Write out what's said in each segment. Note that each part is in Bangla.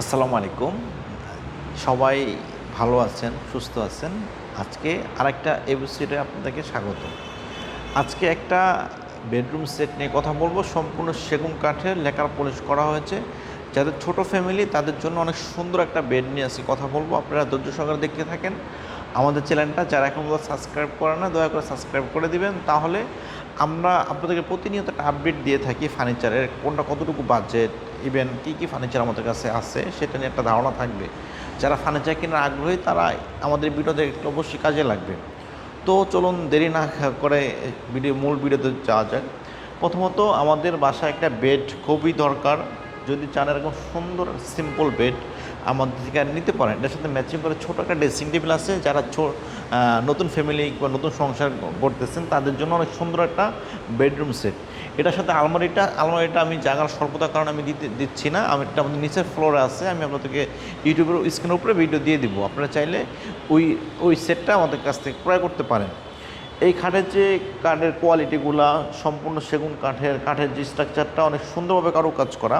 আসসালামু আলাইকুম। সবাই ভালো আছেন, সুস্থ আছেন? আজকে আরেকটা এপিসোডে আপনাদেরকে স্বাগত। আজকে একটা বেডরুম সেট নিয়ে কথা বলব। সম্পূর্ণ সেগুন কাঠের লেকার পলিশ করা হয়েছে। যাদের ছোট ফ্যামিলি তাদের জন্য অনেক সুন্দর একটা বেড নিয়ে আসি কথা বলব। আপনারা ধৈর্য সহকারে দেখতে থাকেন। আমাদের চ্যানেলটা যারা এখন সাবস্ক্রাইব করে না, দয়া করে সাবস্ক্রাইব করে দিবেন। তাহলে আমরা আপনাদেরকে প্রতিনিয়ত একটা আপডেট দিয়ে থাকি ফার্নিচারের কোনটা কতটুকু বাজেট ইভেন কী কী ফার্নিচার আমাদের কাছে আছে, সেটা নিয়ে একটা ধারণা থাকবে। যারা ফার্নিচার কেনার আগ্রহী, তারা আমাদের ভিডিওতে একটু অবশ্যই কাজে লাগবে। তো চলুন দেরি না করে ভিডিও, মূল ভিডিওতে যাওয়া যাক। প্রথমত আমাদের বাসায় একটা বেড খুবই দরকার। যদি চান এরকম সুন্দর সিম্পল বেড আমাদের থেকে নিতে পারেন। এটার সাথে ম্যাচিং করে ছোটো একটা ড্রেসিং টেবিল আছে। যারা নতুন ফ্যামিলি বা নতুন সংসার করতেছেন তাদের জন্য অনেক সুন্দর একটা বেডরুম সেট এটার সাথে আলমারিটা আলমারিটা আমি জায়গার স্বল্পতার কারণে আমি দিতে, দিচ্ছি না। আমি এটা আমাদের নিচের ফ্লোরে আছে, আমি আপনাদেরকে ইউটিউবের স্ক্রিনের উপরে ভিডিও দিয়ে দিব। আপনারা চাইলে ওই ওই সেটটা আমাদের কাছ থেকে ক্রয় করতে পারেন। এই কাঠের যে কাঠের কোয়ালিটিগুলা সম্পূর্ণ সেগুন কাঠের কাঠের যে স্ট্রাকচারটা অনেক সুন্দরভাবে কারও কাজ করা।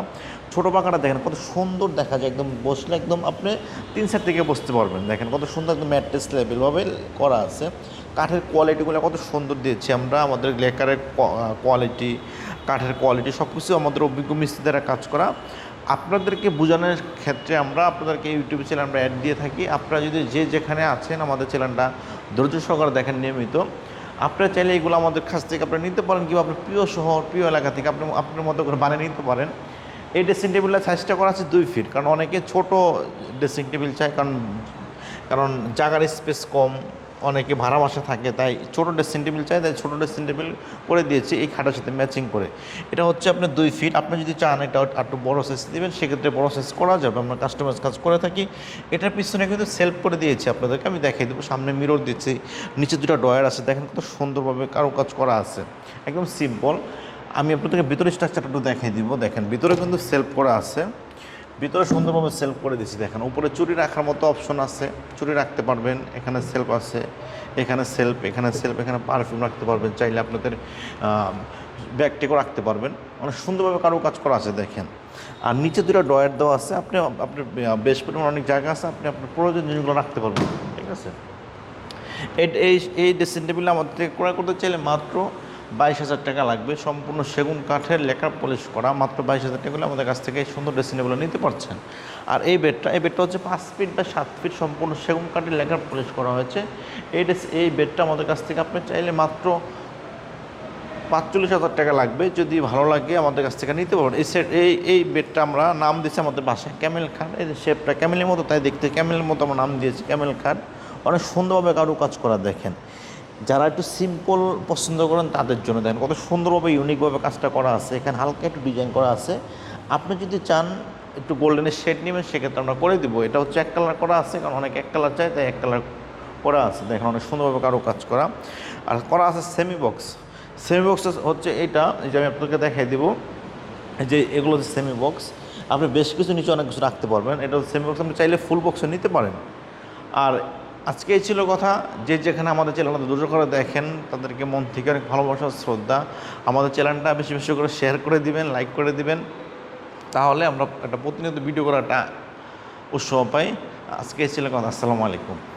ছোটো পাখাটা দেখেন, কত সুন্দর দেখা যায়, একদম বসলে একদম আপনি তিন সাইড থেকে বসতে পারবেন। দেখেন, কত সুন্দর একদম ম্যাট্রেস লেভেলভাবে করা আছে। কাঠের কোয়ালিটিগুলো কত সুন্দর দিয়েছি আমরা, আমাদের লেকারের কোয়ালিটি কাঠের কোয়ালিটি সব কিছু আমাদের অভিজ্ঞ মিস্ত্রি দ্বারা কাজ করা। আপনাদেরকে বোঝানোর ক্ষেত্রে আমরা আপনাদেরকে ইউটিউব চ্যানেল আমরা অ্যাড দিয়ে থাকি। আপনারা যদি যে যেখানে আছেন আমাদের চ্যানেলটা ধৈর্য সহকারে দেখেন নিয়মিত। আপনারা চাইলে এগুলো আমাদের কাছ থেকে আপনারা নিতে পারেন কিংবা আপনার প্রিয় শহর, প্রিয় এলাকা থেকে আপনি আপনার মতো করে বানিয়ে নিতে পারেন। এই ড্রেসিং টেবিলের সাইজটা করা আছে দুই ফিট কারণ অনেকে ছোট ড্রেসিং টেবিল চায়, কারণ কারণ জায়গার স্পেস কম অনেকে ভাড়া বাসা থাকে, তাই ছোটো ড্রেসিং টেবিল চাই, তাই ছোটো ড্রেসিং টেবিল করে দিয়েছি এই খাটের সাথে ম্যাচিং করে। এটা হচ্ছে আপনার দুই ফিট আপনি যদি চান এটা একটু বড় সাইজ দেবেন, সেক্ষেত্রে বড় সাইজ করা যাবে, আমরা কাস্টমাইজ কাজ করে থাকি। এটার পিছনে কিন্তু সেলফ করে দিয়েছি আপনাদেরকে, আমি দেখিয়ে দেবো, সামনে মিরর দিচ্ছি, নিচে দুটো ডয়ার আছে, দেখেন কত সুন্দরভাবে কারও কাজ করা আছে। একদম সিম্পল আমি আপনাদেরকে ভিতরে স্ট্রাকচারটা একটু দেখিয়ে দিব, দেখেন, ভিতরে কিন্তু সেলফ করা আছে। ভিতরে সুন্দরভাবে সেলফ করে দিচ্ছি দেখেন। উপরে চুরি রাখার মতো অপশন আছে। চুরি রাখতে পারবেন, এখানে সেলফ আছে, এখানে সেলফ এখানে সেলফ এখানে পারফিউম রাখতে পারবেন, চাইলে আপনাদের ব্যাগটিকেও রাখতে পারবেন। অনেক সুন্দরভাবে কারও কাজ করা আছে, দেখেন। আর নিচে দুটো ডয়ার দেওয়া আছে, আপনি আপনার বেশ পরিমাণ অনেক জায়গা আছে, আপনি আপনার প্রয়োজন জিনিসগুলো রাখতে পারবেন, ঠিক আছে? এই- এই ড্রেসিং টেবিল আমাদের ক্রয় করতে চাইলে মাত্র বাইশ হাজার টাকা লাগবে। সম্পূর্ণ সেগুন কাঠের লেখার পলিশ করা। মাত্র বাইশ হাজার টাকা আমাদের কাছ থেকে সুন্দর ড্রেসিং টেবিল নিতে পারছেন। আর এই বেডটা এই বেডটা হচ্ছে পাঁচ ফিট বা সাত ফিট সম্পূর্ণ সেগুন কাঠের লেখার পলিশ করা হয়েছে। এই ড্রেস এই বেডটা আমাদের কাছ থেকে আপনি চাইলে মাত্র পাঁচচল্লিশ হাজার টাকা লাগবে। যদি ভালো লাগে আমাদের কাছ থেকে নিতে পারবেন। এই সেট এই এই বেডটা আমরা নাম দিয়েছি আমাদের বাসায় ক্যামেল খাট এই শেপটা ক্যামেলের মতো, তাই দেখতে ক্যামেলের মতো আমরা নাম দিয়েছি ক্যামেল খাট অনেক সুন্দরভাবে কারু কাজ করা দেখেন। যারা একটু সিম্পল পছন্দ করেন তাদের জন্য দেখেন কত সুন্দরভাবে ইউনিকভাবে কাজটা করা আছে। এখানে হালকা একটু ডিজাইন করা আছে। আপনি যদি চান একটু গোল্ডেনের শেড নেবেন, সেক্ষেত্রে আমরা করে দিব। এটা হচ্ছে এক কালার করা আছে, কারণ অনেক এক কালার চাই তাই এক কালার করা আছে। দেখেন অনেক সুন্দরভাবে কারও কাজ করা। আর করা আছে সেমি বক্স সেমি বক্স হচ্ছে এটা যে আমি আপনাকে দেখাই দেবো। যে এগুলো হচ্ছে সেমি বক্স আপনি বেশ কিছু নিচে অনেক কিছু রাখতে পারবেন। এটা সেমি বক্স আপনি চাইলে ফুল বক্সও নিতে পারেন। আর আজকে ছিল কথা। যে যেখানে আমাদের চ্যানেলটা দুটো করে দেখেন, তাদেরকে মন থেকে অনেক ভালোবাসা শ্রদ্ধা। আমাদের চ্যানেলটা বেশি বেশি করে শেয়ার করে দিবেন লাইক করে দিবেন। তাহলে আমরা একটা প্রতিনিয়ত ভিডিও করাটা উৎসাহ পাই। আজকে ছিল কথা। আসসালামু আলাইকুম।